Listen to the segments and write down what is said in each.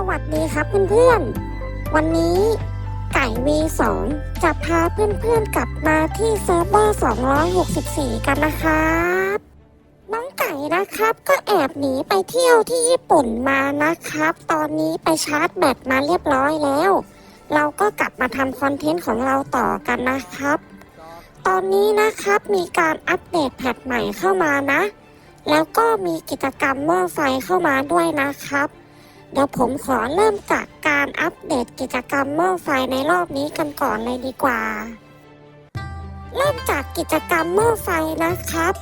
สวัสดีครับเพื่อนๆ วันนี้ไก่ V2 จะพาเพื่อนๆกลับมาที่เซิร์ฟเวอร์ 264 กันนะครับ น้องไก่นะครับก็แอบหนีไปเที่ยวที่ญี่ปุ่นมานะครับ ตอนนี้ไปชาร์จแบตมาเรียบร้อยแล้ว เราก็กลับมาทำคอนเทนต์ของเราต่อกันนะครับ ตอนนี้นะครับมีการอัปเดตแพทใหม่เข้ามานะ แล้วก็มีกิจกรรมหม้อไฟเข้ามาด้วยนะครับ เดี๋ยวผมขอเริ่มจากการอัปเดตกิจกรรมหม้อไฟในรอบนี้กันก่อนเลยดีกว่า เริ่มจากกิจกรรมหม้อไฟนะครับ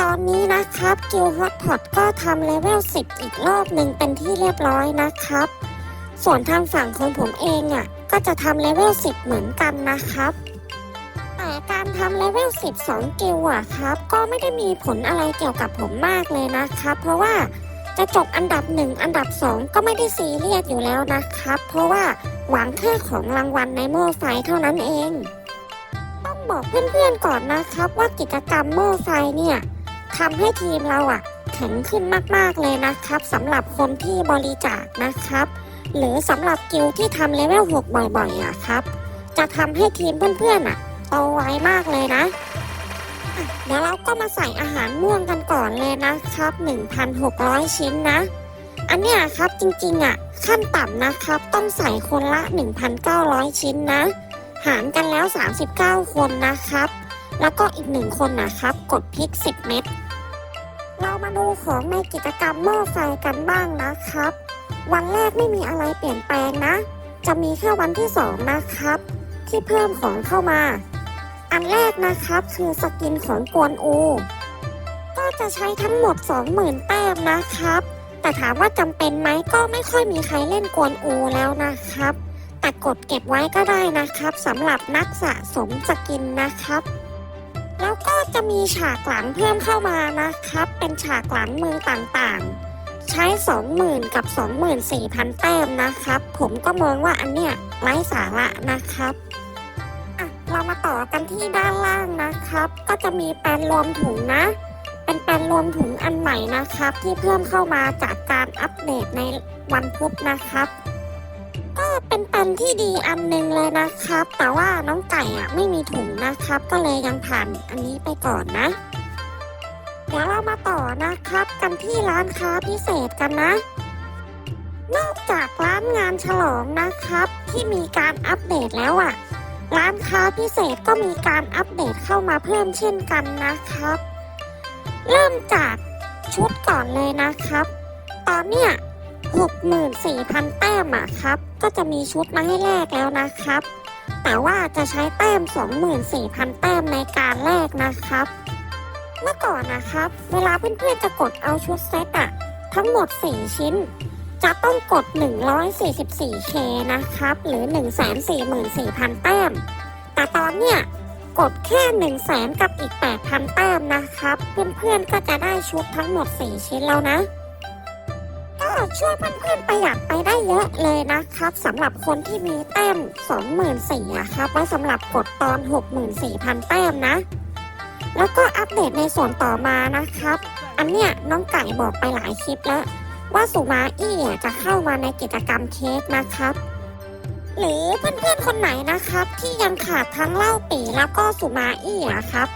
ตอนนี้นะครับกิลฮอตพอตก็ทำเลเวล 10 อีกรอบหนึ่งเป็นที่เรียบร้อยนะครับ ส่วนทางฝั่งของผมเองอะก็จะทำเลเวล 10 เหมือนกันนะครับแต่การทำเลเวล 12 กิลอะครับ ก็ไม่ได้มีผลอะไรเกี่ยวกับผมมากเลยนะครับ เพราะว่า จะจบอันดับ1อันดับ2ก็ไม่ได้ซีเรียสอยู่แล้วนะครับ เพราะว่าหวังแค่ของรางวัลในโม่ไฟเท่านั้นเอง ต้องบอกเพื่อนๆก่อนนะครับว่ากิจกรรมโม่ไฟเนี่ยทำให้ทีมเราอะแข็งขึ้นมากๆเลยนะครับสำหรับคนที่บริจาคนะครับ หรือสำหรับกิลที่ทำเลเวล6บ่อยๆอะครับ จะทำให้ทีมเพื่อนๆอะโตไวมากเลยนะ อะเดี๋ยวเราก็มาใส่อาหารม่วงกันก่อนเลยนะครับ 1,600 ชิ้นนะ อันเนี้ยครับจริงๆอะขั้นต่ำนะครับ ต้องใส่คนละ 1,900 ชิ้นนะ หารกันแล้ว 39 คนนะครับ แล้วก็อีกหนึ่งคนนะครับ กดพริก 10 เม็ดเรามาดูของในกิจกรรมหม้อไฟกันบ้างนะครับ วันแรกไม่มีอะไรเปลี่ยนแปลงนะ จะมีแค่วันที่ 2 นะครับ ที่เพิ่มของเข้ามา อันแรกนะครับคือสกินของกวนอู ก็จะใช้ทั้งหมด 20,000 แต้มนะครับ แต่ถามว่าจำเป็นไหมก็ไม่ค่อยมีใครเล่นกวนอูแล้วนะครับ แต่กดเก็บไว้ก็ได้นะครับสำหรับนักสะสมสกินนะครับแล้วก็จะมีฉากหลังเพิ่มเข้ามานะครับ เป็นฉากหลังมือต่างๆ ใช้ 20,000 กับ 24,000 แต้มนะครับ ผมก็มองว่าอันเนี้ยไร้สาระนะครับ เรามาต่อกันที่ด้านล่างนะครับ ก็จะมีแปลนรวมถุงนะ เป็นแปลนรวมถุงอันใหม่นะครับ ที่เพิ่มเข้ามาจากการอัปเดตในวันพุธนะครับ ก็เป็นแปลนที่ดีอันหนึงเลยนะครับ แต่ว่าน้องไก่อะไม่มีถุงนะครับ ก็เลยยังผ่านอันนี้ไปก่อนนะ เดี๋ยวเรามาต่อนะครับ กันที่ร้านค้าพิเศษกันนะนอกจากร้านงานฉลองนะครับ ที่มีการอัปเดตแล้วอะ ร้านค้าพิเศษก็มีการอัปเดตเข้ามาเพิ่มเช่นกันนะครับ เริ่มจากชุดก่อนเลยนะครับ ตอนเนี้ย64,000 แต้มอะครับ ก็จะมีชุดมาให้แลกแล้วนะครับ แต่ว่าจะใช้แต้ม 24,000 แต้มในการแลกนะครับ เมื่อก่อนนะครับ เวลาเพื่อนๆจะกดเอาชุดเซตอะทั้งหมด 4 ชิ้น จะต้องกด 144K นะครับ หรือ 144,000 แต้ม แต่ตอนเนี้ยกดแค่ 1 0 0 0 0แกับอีก 8,000 แต้มนะครับ เพื่อนๆก็จะได้ชุดทั้งหมด 4 ชิ้นแล้วนะ ก็ช่วยเพื่อนๆประหยัดไปได้เยอะเลยนะครับสำหรับคนที่มีแต้ม 24,000อะครับไว้สำหรับกดตอน 64,000 แต้มนะ แล้วก็อัปเดตในส่วนต่อมานะครับ อันเนี้ยน้องไก่บอกไปหลายคลิปแล้ว ว่าสุมาอี้จะเข้ามาในกิจกรรมเค้กนะครับ หรือเพื่อนๆคนไหนนะครับ ที่ยังขาดทั้งเหล้าปีแล้วก็สุมาอี้อะครับ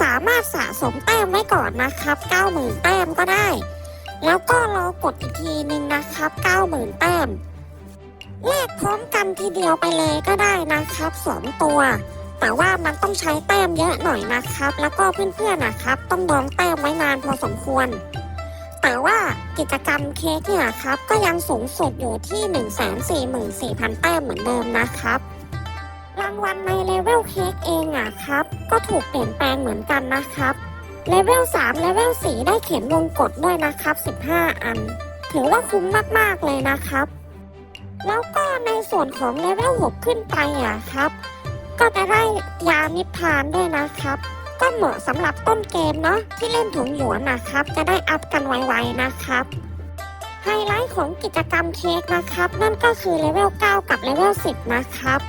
สามารถสะสมแต้มไว้ก่อนนะครับ 90,000แต้มก็ได้ แล้วก็รอกดอีกทีนึงนะครับ 90,000แต้มแลกพร้อมกันทีเดียวไปเลยก็ได้นะครับ2ตัว แต่ว่ามันต้องใช้แต้มเยอะหน่อยนะครับ แล้วก็เพื่อนๆนะครับ ต้องดองแต้มไว้นานพอสมควร แต่ว่ากิจกรรมเค้กเนี่ยครับ ก็ยังสูงสุดอยู่ที่ 144,000 แต้มเหมือนเดิมนะครับ รางวัลในเลเวลเค้กเองอะครับ ก็ถูกเปลี่ยนแปลงเหมือนกันนะครับเลเวล3เลเวล4ได้เขียนวงกดด้วยนะครับ 15 อัน ถือว่าคุ้มมาก ๆ เลยนะครับ แล้วก็ในส่วนของเลเวล6ขึ้นไปอะครับ ก็จะได้ยานิพพานด้วยนะครับ ก็เหมาะสำหรับต้นเกมเนาะที่เล่นถุงหยวนนะครับ จะได้อัพกันไวๆนะครับ ไฮไลท์ของกิจกรรมเค้กนะครับ นั่นก็คือเลเวล 9 กับเลเวล 10 นะครับ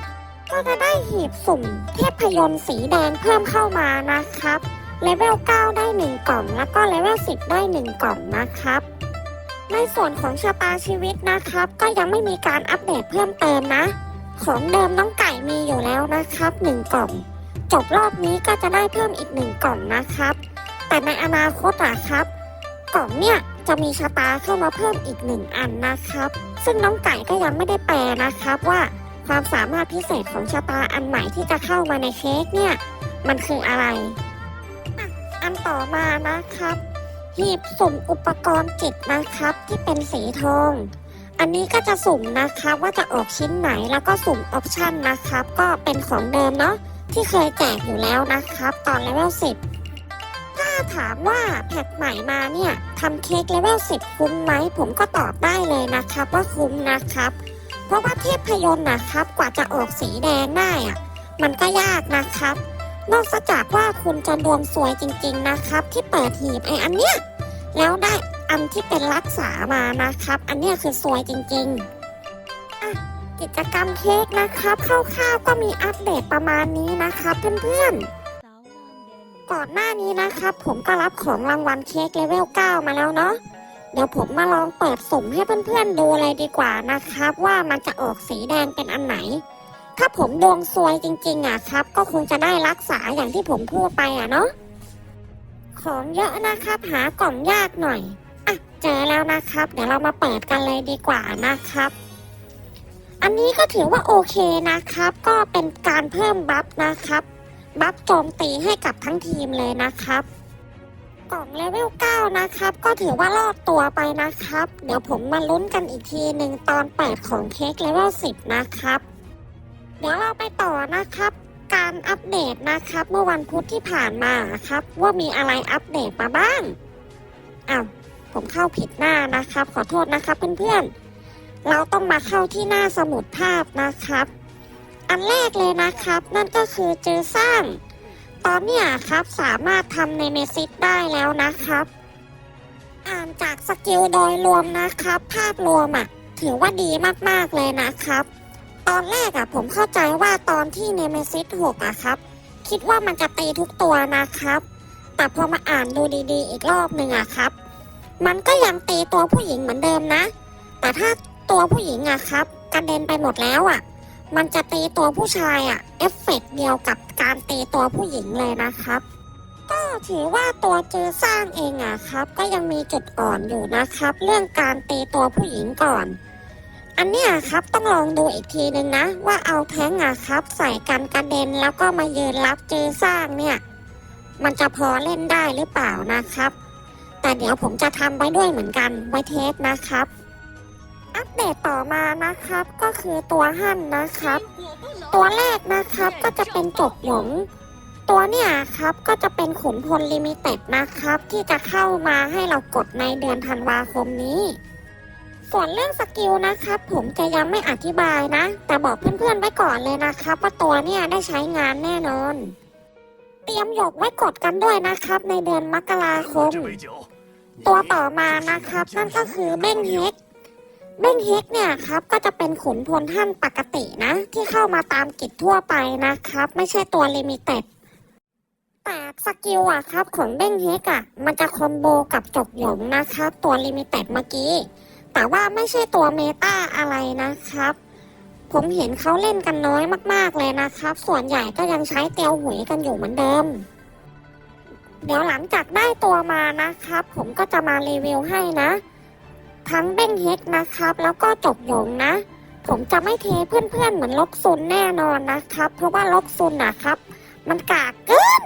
ก็จะได้หีบสุ่ม เทพยนต์สีแดงเพิ่มเข้ามานะครับเลเวล 9 ได้ 1 กล่อง แล้วก็เลเวล 10 ได้ 1 กล่องนะครับ ในส่วนของชะตาชีวิตนะครับ ก็ยังไม่มีการอัปเดตเพิ่มเติมนะ ของเดิมน้องไก่มีอยู่แล้วนะครับหนึ่งกล่อง จบรอบนี้ก็จะได้เพิ่มอีกหนึ่งกล่องนะครับ แต่ในอนาคตอะครับ กล่องเนี่ยจะมีชะตาเข้ามาเพิ่มอีกหนึ่งอันนะครับ ซึ่งน้องไก่ก็ยังไม่ได้แปลนะครับว่าความสามารถพิเศษของชะตาอันใหม่ที่จะเข้ามาในเค้กเนี่ย มันคืออะไร อันต่อมานะครับ หีบสุ่มอุปกรณ์จิตนะครับ ที่เป็นสีทอง อันนี้ก็จะสุ่มนะครับว่าจะออกชิ้นไหนแล้วก็สุ่มออปชันนะครับ ก็เป็นของเดิมเนาะที่เคยแจกอยู่แล้วนะครับ ตอนเลเวล10 ถ้าถามว่าแพทใหม่มาเนี่ยทำเค้กเลเวล10 คุ้มไหม ผมก็ตอบได้เลยนะครับ ว่าคุ้มนะครับ เพราะว่าเทพยนต์นะครับกว่าจะออกสีแดงได้อะมันก็ยากนะครับ นอกจากว่าคุณจะดวงสวยจริง ๆนะครับ ที่เปิดหีบไออันเนี้ยแล้วได้อันที่เป็นรักษามานะครับ อันเนี้ยคือสวยจริงๆอะ กิจกรรมเค้กนะครับคร่าวๆก็มีอัปเดตประมาณนี้นะครับเพื่อนๆ ก่อนหน้านี้นะครับผมก็รับของรางวัลเค้กเลเวล 9 มาแล้วเนาะเดี๋ยวผมมาลองเปิดสุ่มให้เพื่อนๆดูเลยดีกว่านะครับ ว่ามันจะออกสีแดงเป็นอันไหน ถ้าผมดวงซวยจริงๆอะครับ ก็คงจะได้รักษาอย่างที่ผมพูดไปอะเนาะของเยอะนะครับ หากล่องยากหน่อยอะเจอแล้วนะครับ เดี๋ยวเรามาเปิดกันเลยดีกว่านะครับ อันนี้ก็ถือว่าโอเคนะครับ ก็เป็นการเพิ่มบัฟนะครับ บัฟโจมตีให้กับทั้งทีมเลยนะครับกล่องเลเวล9นะครับ ก็ถือว่ารอดตัวไปนะครับ เดี๋ยวผมมาลุ้นกันอีกทีหนึ่งตอนเปิดของเค้กเลเวล10 นะครับ เดี๋ยวเราไปต่อนะครับ การอัปเดตนะครับ เมื่อวันพุธที่ผ่านมาครับ ว่ามีอะไรอัปเดตมาบ้างอ้าวผมเข้าผิดหน้านะครับ ขอโทษนะครับเพื่อนๆ เราต้องมาเข้าที่หน้าสมุดภาพนะครับ อันแรกเลยนะครับ นั่นก็คือเจอสร้าง ตอนเนี้ยครับสามารถทำในเมซิสได้แล้วนะครับ อ่านจากสกิลโดยรวมนะครับ ภาพรวมอะถือว่าดีมากๆเลยนะครับ ตอนแรกอะผมเข้าใจว่าตอนที่เนเมซิส6อะครับ คิดว่ามันจะตีทุกตัวนะครับ แต่พอมาอ่านดูดีๆ อีกรอบหนึ่งอะครับ มันก็ยังตีตัวผู้หญิงเหมือนเดิมนะ แต่ถ้า ตัวผู้หญิงอะครับกระเด็นไปหมดแล้วอะมันจะตีตัวผู้ชายอะเอฟเฟกต์เดียวกับการตีตัวผู้หญิงเลยนะครับ ก็ถือว่าตัวเจอสร้างเองอะครับ ก็ยังมีจุดอ่อนอยู่นะครับ เรื่องการตีตัวผู้หญิงก่อน อันเนี้ยครับต้องลองดูอีกทีนึงนะ ว่าเอาแท้งอะครับ ใส่กันกระเด็นแล้วก็มายืนรับเจอสร้างเนี่ย มันจะพอเล่นได้หรือเปล่านะครับ แต่เดี๋ยวผมจะทำไว้ด้วยเหมือนกันไว้เทสนะครับ อัปเดตต่อมานะครับก็คือตัวหั่นนะครับ ตัวแรกนะครับก็จะเป็นจบหยงตัวเนี่ยครับก็จะเป็นขุนพลลิมิเต็ดนะครับ ที่จะเข้ามาให้เรากดในเดือนธันวาคมนี้ ส่วนเรื่องสกิลนะครับ ผมจะยังไม่อธิบายนะ แต่บอกเพื่อนๆไว้ก่อนเลยนะครับ ว่าตัวเนี่ยได้ใช้งานแน่นอน เตรียมหยกไว้กดกันด้วยนะครับ ในเดือนมกราคม ตัวต่อมานะครับนั่นก็คือเบ้งเฮก เบ้งเฮกเนี่ยครับก็จะเป็นขุนพลท่านปกตินะ ที่เข้ามาตามกิจทั่วไปนะครับ ไม่ใช่ตัวลิมิเต็ดแต่สกิลอะครับของเบ้งเฮกอะมันจะคอมโบกับจกหยงนะครับ ตัวลิมิเต็ดเมื่อกี้ แต่ว่าไม่ใช่ตัวเมตาอะไรนะครับ ผมเห็นเขาเล่นกันน้อยมากๆเลยนะครับ ส่วนใหญ่ก็ยังใช้เตียวหวยกันอยู่เหมือนเดิม เดี๋ยวหลังจากได้ตัวมานะครับ ผมก็จะมารีวิวให้นะ ทั้งเบ้งเฮกนะครับ แล้วก็จบหยงนะ ผมจะไม่เทเพื่อนๆเหมือนลกซุนแน่นอนนะครับ เพราะว่าลกซุนนะครับ มันกากเกิน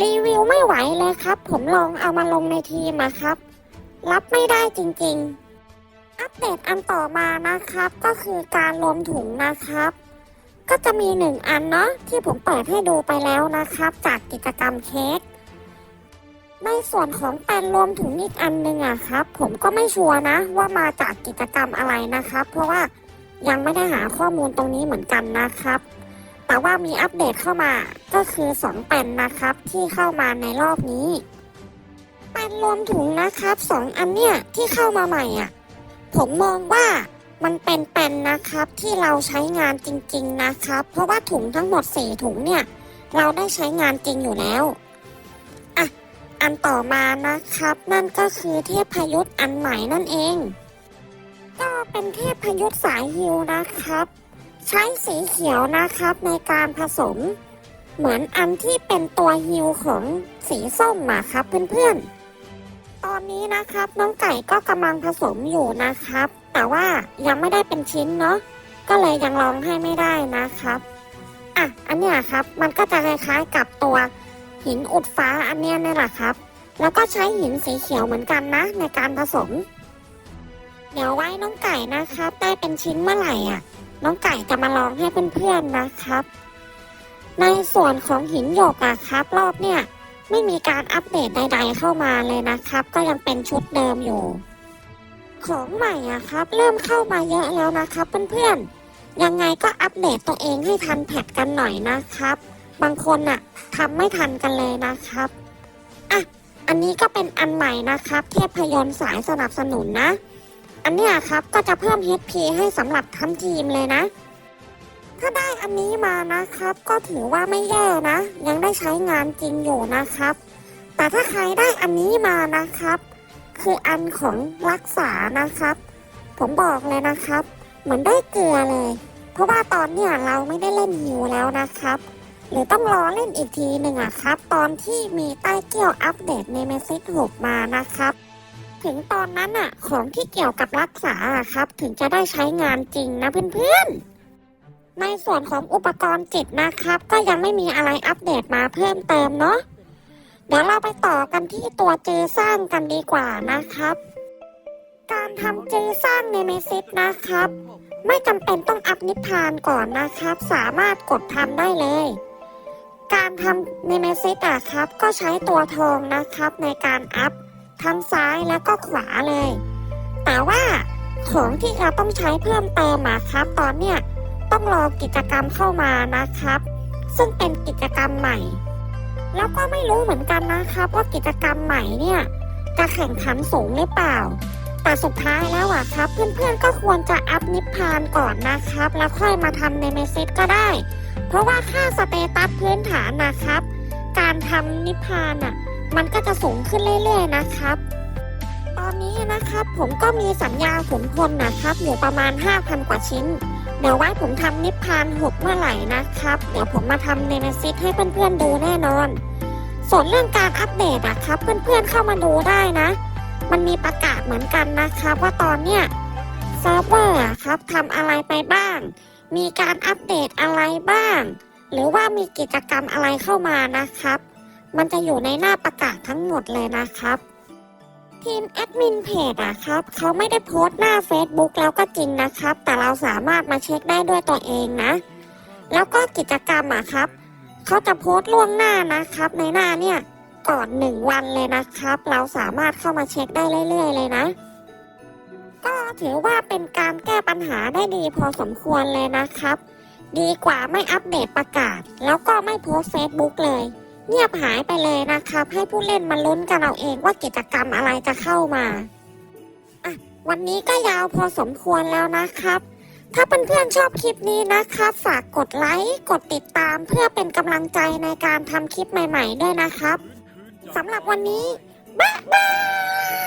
รีวิวไม่ไหวเลยครับ ผมลองเอามาลงในทีมอะครับ รับไม่ได้จริงๆ อัปเดตอันต่อมานะครับ ก็คือการรวมถุงนะครับ ก็จะมีหนึ่งอันเนาะที่ผมเปิดให้ดูไปแล้วนะครับ จากกิจกรรมเค้ก ในส่วนของแปนรวมถุงอีกอันหนึ่งอะครับ ผมก็ไม่ชัวร์นะ ว่ามาจากกิจกรรมอะไรนะครับ เพราะว่ายังไม่ได้หาข้อมูลตรงนี้เหมือนกันนะครับ แต่ว่ามีอัปเดตเข้ามาก็คือ2แปนนะครับที่เข้ามาในรอบนี้แปนรวมถุงนะครับสองอันเนี่ยที่เข้ามาใหม่อะผมมองว่ามันเป็นแปนนะครับที่เราใช้งานจริง ๆนะครับ เพราะว่าถุงทั้งหมด 4 ถุงเนี่ย เราได้ใช้งานจริงอยู่แล้ว อันต่อมานะครับ นั่นก็คือเทพพยุทธ์อันใหม่นั่นเอง ก็เป็นเทพพยุทธ์สายฮิวนะครับ ใช้สีเขียวนะครับในการผสม เหมือนอันที่เป็นตัวฮิวของสีส้มอะครับเพื่อนๆ ตอนนี้นะครับน้องไก่ก็กำลังผสมอยู่นะครับ แต่ว่ายังไม่ได้เป็นชิ้นเนาะก็เลยยังลองให้ไม่ได้นะครับอะอันเนี้ยครับมันก็จะคล้ายๆกับตัว หินอุดฟ้าอันเนี้ยนี่แหละครับ แล้วก็ใช้หินสีเขียวเหมือนกันนะ ในการผสม เดี๋ยวไว้น้องไก่นะครับได้เป็นชิ้นเมื่อไหร่อะ น้องไก่จะมาลองให้เพื่อนๆนะครับ ในส่วนของหินหยกอะครับ รอบเนี่ยไม่มีการอัปเดตใด ๆ เข้ามาเลยนะครับ ก็ยังเป็นชุดเดิมอยู่ ของใหม่อะครับ เริ่มเข้ามาเยอะแล้วนะครับเพื่อนๆยังไงก็อัปเดตตัวเองให้ทันแพทกันหน่อยนะครับ บางคนอะทำไม่ทันกันเลยนะครับอะอันนี้ก็เป็นอันใหม่นะครับ เทพยนต์สายสนับสนุนนะ อันเนี้ยครับก็จะเพิ่ม HP ให้สำหรับทั้งทีมเลยนะ ถ้าได้อันนี้มานะครับ ก็ถือว่าไม่แย่นะ ยังได้ใช้งานจริงอยู่นะครับ แต่ถ้าใครได้อันนี้มานะครับ คืออันของรักษานะครับ ผมบอกเลยนะครับ เหมือนได้เกลือเลย เพราะว่าตอนเนี้ยเราไม่ได้เล่นฮิวแล้วนะครับ หรือต้องรอเล่นอีกทีหนึ่งอะครับ ตอนที่มีใต้เกี่ยวอัปเดตในเมซิส6มานะครับ ถึงตอนนั้นอะของที่เกี่ยวกับรักษาอะครับ ถึงจะได้ใช้งานจริงนะเพื่อนๆ ในส่วนของอุปกรณ์จิตนะครับ ก็ยังไม่มีอะไรอัปเดตมาเพิ่มเติมเนาะเดี๋ยวเราไปต่อกันที่ตัวเจสร้างกันดีกว่านะครับ การทำเจสร้างในเมซิสนะครับ ไม่จำเป็นต้องอัพนิพพานก่อนนะครับ สามารถกดทำได้เลย การทำในเมซิสอะครับ ก็ใช้ตัวทองนะครับในการอัพทั้งซ้ายแล้วก็ขวาเลย แต่ว่าของที่เราต้องใช้เพิ่มเติมอะครับ ตอนเนี้ยต้องรอกิจกรรมเข้ามานะครับ ซึ่งเป็นกิจกรรมใหม่ แล้วก็ไม่รู้เหมือนกันนะครับ ว่ากิจกรรมใหม่เนี่ยจะแข่งขันสูงหรือเปล่า แต่สุดท้ายแล้วอะครับ เพื่อนๆก็ควรจะอัพนิพพานก่อนนะครับ แล้วค่อยมาทำในเมซิสก็ได้ ราะว่าค่าสเตตัสพื้นฐานนะครับ การทำนิพพานอะมันก็จะสูงขึ้นเรื่อยๆนะครับ ตอนนี้นะครับผมก็มีสัญญาขุนพลนะครับอยู่ประมาณ 5,000 กว่าชิ้น เดี๋ยวไว้ผมทำนิพพานหกเมื่อไหร่นะครับ เดี๋ยวผมมาทำเนเมซิสให้เพื่อนๆดูแน่นอน ส่วนเรื่องการอัปเดตอะครับ เพื่อนๆเข้ามาดูได้นะ มันมีประกาศเหมือนกันนะครับว่าตอนเนี้ยเซิร์ฟเวอร์อะครับทำอะไรไปบ้าง มีการอัปเดตอะไรบ้าง หรือว่ามีกิจกรรมอะไรเข้ามานะครับ มันจะอยู่ในหน้าประกาศทั้งหมดเลยนะครับ ทีมแอดมินเพจอะครับ เขาไม่ได้โพสต์หน้า Facebook แล้วก็จริงนะครับ แต่เราสามารถมาเช็คได้ด้วยตัวเองนะ แล้วก็กิจกรรมอะครับ เขาจะโพสต์ล่วงหน้านะครับ ในหน้าเนี่ยก่อนหนึ่งวันเลยนะครับ เราสามารถเข้ามาเช็คได้เรื่อยๆเลยนะ ก็ถือว่าเป็นการแก้ปัญหาได้ดีพอสมควรเลยนะครับ ดีกว่าไม่อัปเดตประกาศ แล้วก็ไม่โพสต์ Facebook เลย เงียบหายไปเลยนะครับ ให้ผู้เล่นมาลุ้นกันเอาเองว่ากิจกรรมอะไรจะเข้ามาอะวันนี้ก็ยาวพอสมควรแล้วนะครับ ถ้าเพื่อนๆชอบคลิปนี้นะครับ ฝากกดไลค์กดติดตามเพื่อเป็นกำลังใจในการทำคลิปใหม่ ๆ ด้วยนะครับสำหรับวันนี้บ๊ายบาย